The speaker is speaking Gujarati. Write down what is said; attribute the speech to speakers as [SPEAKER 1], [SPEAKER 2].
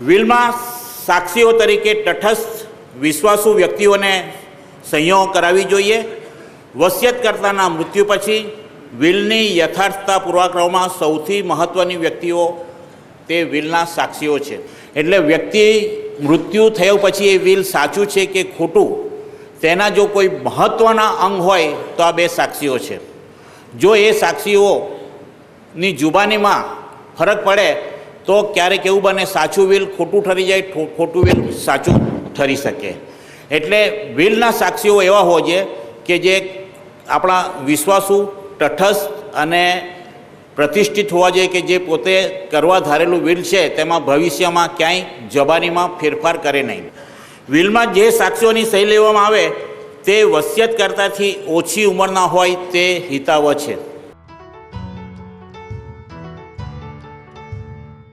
[SPEAKER 1] વિલમાં સાક્ષીઓ તરીકે તટસ્થ, વિશ્વાસુ વ્યક્તિઓને સંયોગ કરાવી જોઈએ. વસિયતકર્તાના મૃત્યુ પછી વિલની યથાર્થતા પૂર્વાક્રમમાં સૌથી મહત્ત્વની વ્યક્તિઓ તે વિલના સાક્ષીઓ છે. એટલે વ્યક્તિ મૃત્યુ થયા પછી એ વિલ સાચું છે કે ખોટું? તેના જો કોઈ મહત્ત્વના અંગ હોય તો આ બે સાક્ષીઓ છે. જો એ સાક્ષીઓની જુબાનીમાં ફરક પડે તો ક્યારેક એવું બને, સાચું વિલ ખોટું ઠરી જાય ખોટું વિલ સાચું ઠરી શકે. એટલે વિલના સાક્ષીઓ એવા હોવા જોઈએ કે જે આપણા વિશ્વાસુ, તટસ્થ અને પ્રતિષ્ઠિત હોવા જોઈએ કે જે પોતે કરવા ધારેલું વિલ છે, તેમાં ભવિષ્યમાં ક્યાંય જબાનીમાં ફેરફાર કરે નહીં. વિલમાં જે સાક્ષીઓની સહી લેવામાં આવે, તે વસિયત કરતાથી ઓછી ઉંમરના હોય તે હિતાવ છે.